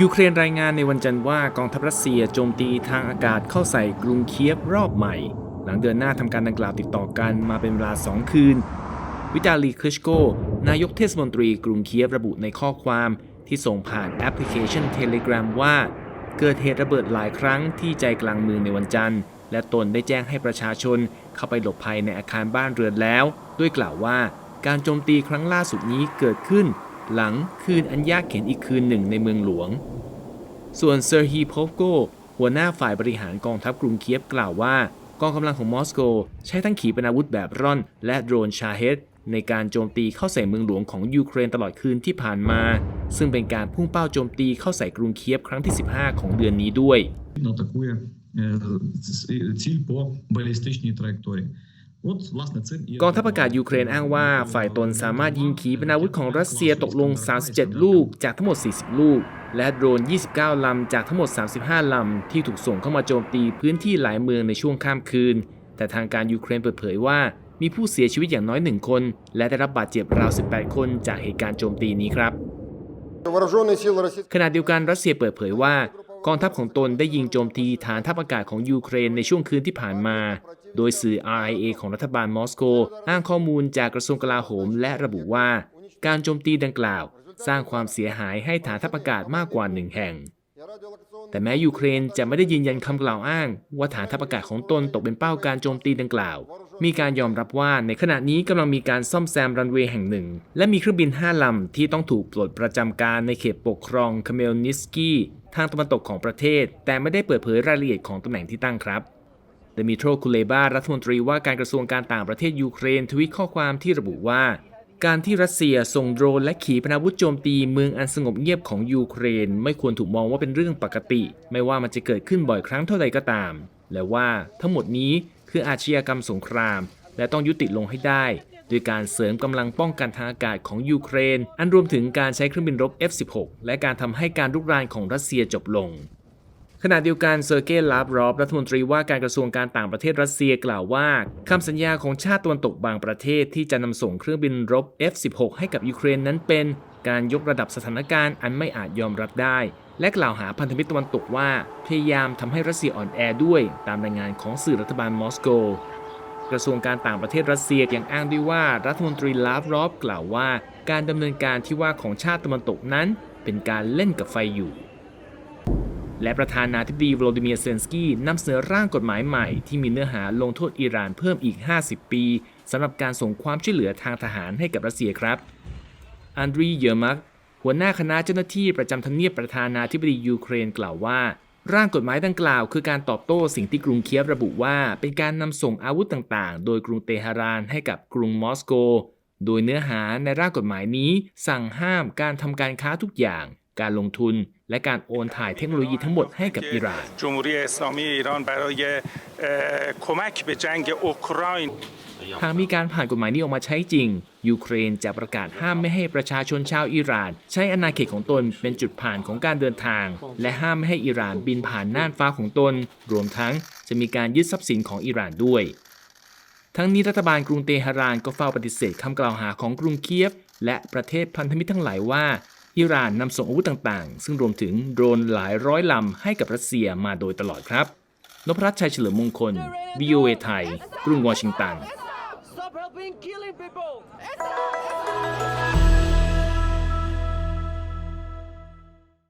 ยูเครนรายงานในวันจันทร์ว่ากองทัพรัสเซียโจมตีทางอากาศเข้าใส่กรุงเคียฟรอบใหม่ หลังเดินหน้าทำการดังกล่าวติดต่อกันมาเป็นเวลา 2 คืน วิตาลีคลิชโก นายกเทศมนตรีกรุงเคียฟระบุในข้อความที่ส่งผ่านแอปพลิเคชัน Telegram ว่า เกิดเหตุระเบิดหลายครั้งที่ใจกลางเมืองในวันจันทร์ และตนได้แจ้งให้ประชาชนเข้าไปหลบภัยในอาคารบ้านเรือนแล้ว ด้วยกล่าวว่า การโจมตีครั้งล่าสุดนี้เกิดขึ้น หลังคืนอันยากเข็นอีกคืนหนึ่งในเมืองหลวง ส่วนเซอร์ฮีพอฟโก หัวหน้าฝ่ายบริหารกองทัพกรุงเคียฟกล่าวว่ากองกำลังของมอสโก ใช้ทั้งขีปนาวุธแบบร่อน และโดรนชาเฮดในการโจมตีเข้าใส่เมืองหลวงของยูเครนตลอดคืนที่ผ่านมา ซึ่งเป็นการพุ่งเป้าโจมตีเข้าใส่กรุงเคียฟครั้งที่ 15 ของเดือนนี้ด้วย Він атакує е, ц- ціль по балістичній траєкторії. กองทัพอากาศยูเครนอ้างว่าฝ่ายตนสามารถยิงขีปนาวุธของรัสเซียตกลง 37 ลูกจากทั้งหมด 40 ลูก และโดรน 29 ลำจากทั้งหมด 35 ลำ ที่ถูกส่งเข้ามาโจมตีพื้นที่หลายเมืองในช่วงข้ามคืน แต่ทางการยูเครนเปิดเผยว่า มีผู้เสียชีวิตอย่างน้อยหนึ่งคน และได้รับบาดเจ็บราว 18 คนจากเหตุการณ์โจมตีนี้ครับ ขณะเดียวกันรัสเซียเปิดเผยว่ากองทัพของตนได้ยิงโจมตีฐานทัพอากาศของยูเครนในช่วงคืนที่ผ่านมา โดยสื่อ RIA ของรัฐบาลมอสโก อ้างข้อมูลจากกระทรวงกลาโหม และระบุว่า การโจมตีดังกล่าว สร้างความเสียหายให้ฐานทัพอากาศมากกว่าหนึ่งแห่ง แต่แม้ยูเครนจะไม่ได้ยืนยันคำกล่าวอ้าง ว่าฐานทัพอากาศของตนตกเป็นเป้าการโจมตีดังกล่าว มีการยอมรับว่าในขณะนี้กำลังมีการซ่อมแซมรันเวย์แห่งหนึ่ง และมีเครื่องบินห้าลำที่ต้องถูกปลดประจำการในเขตปกครองคาเมลนิสกี้ทางตะวันตกของประเทศ แต่ไม่ได้เปิดเผยรายละเอียดของตำแหน่งที่ตั้งครับ ดมิโตรคูเลบารัฐมนตรีว่าการกระทรวงการต่างประเทศยูเครนทวิตข้อความที่ระบุว่า การที่รัสเซียส่งโดรนและขีปนาวุธโจมตีเมืองอันสงบเงียบของยูเครน ไม่ควรถูกมองว่าเป็นเรื่องปกติ ไม่ว่ามันจะเกิดขึ้นบ่อยครั้งเท่าใดก็ตาม และว่าทั้งหมดนี้คืออาชญากรรมสงคราม และต้องยุติลงให้ได้โดยการเสริมกำลังป้องกันทางอากาศของยูเครน อันรวมถึงการใช้เครื่องบินรบ F-16 และการทำให้การรุกรานของรัสเซียจบลง ขณะเดียวกันเซอร์เกย์ลาฟรอฟรัฐมนตรีว่าการกระทรวงการต่างประเทศรัสเซียกล่าวว่าคำสัญญาของชาติตะวันตกบางประเทศที่จะนำส่งเครื่องบินรบ F-16 ให้กับยูเครนนั้นเป็น การยกระดับสถานการณ์อันไม่อาจยอมรับได้ และกล่าวหาพันธมิตรตะวันตกว่า พยายามทำให้รัสเซียอ่อนแอด้วยตามรายงานของสื่อรัฐบาลมอสโกกระทรวงการต่างประเทศรัสเซียยังอ้างด้วยว่ารัฐมนตรีลาฟรอฟกล่าวว่า การดำเนินการที่ว่าของชาติตะวันตกนั้น เป็นการเล่นกับไฟอยู่ และประธานาธิบดีโวโลดิเมียร์เซนสกี้นำเสนอร่างกฎหมายใหม่ ที่มีเนื้อหาลงโทษอิหร่านเพิ่มอีก 50 ปีสำหรับการส่งความช่วยเหลือทางทหารให้กับรัสเซียครับ อันดรี เยอร์มัก หัวหน้าคณะเจ้าหน้าที่ประจำทำเนียบประธานาธิบดียูเครนกล่าวว่า ร่างกฎหมายดังกล่าวคือการตอบโต้สิ่งที่กรุงเคียฟระบุว่า เป็นการนำส่งอาวุธต่างๆ โดยกรุงเตหะรานให้กับกรุงมอสโก โดยเนื้อหาในร่างกฎหมายนี้ สั่งห้ามการทำการค้าทุกอย่าง การลงทุน และการโอนถ่ายเทคโนโลยีทั้งหมดให้กับอิหร่านหากมีการผ่านกฎหมายนี้ออกมาใช้จริง ยูเครนจะประกาศห้ามไม่ให้ประชาชนชาวอิหร่าน ใช้อนาเขตของตนเป็นจุดผ่านของการเดินทาง และห้ามไม่ให้อิหร่านบินผ่านน่านฟ้าของตน รวมทั้งจะมีการยึดทรัพย์สินของอิหร่านด้วย ทั้งนี้รัฐบาลกรุงเตหะรานก็เฝ้าปฏิเสธคำกล่าวหาของกรุงเคียบและประเทศพันธมิตรทั้งหลายว่า อิหร่านนำส่งอาวุธต่างๆ ซึ่งรวมถึงโดรนหลายร้อยลำให้กับรัสเซียมาโดยตลอดครับนพรัตน์ชัยเฉลิมมงคล VOA ไทย กรุงวอชิงตัน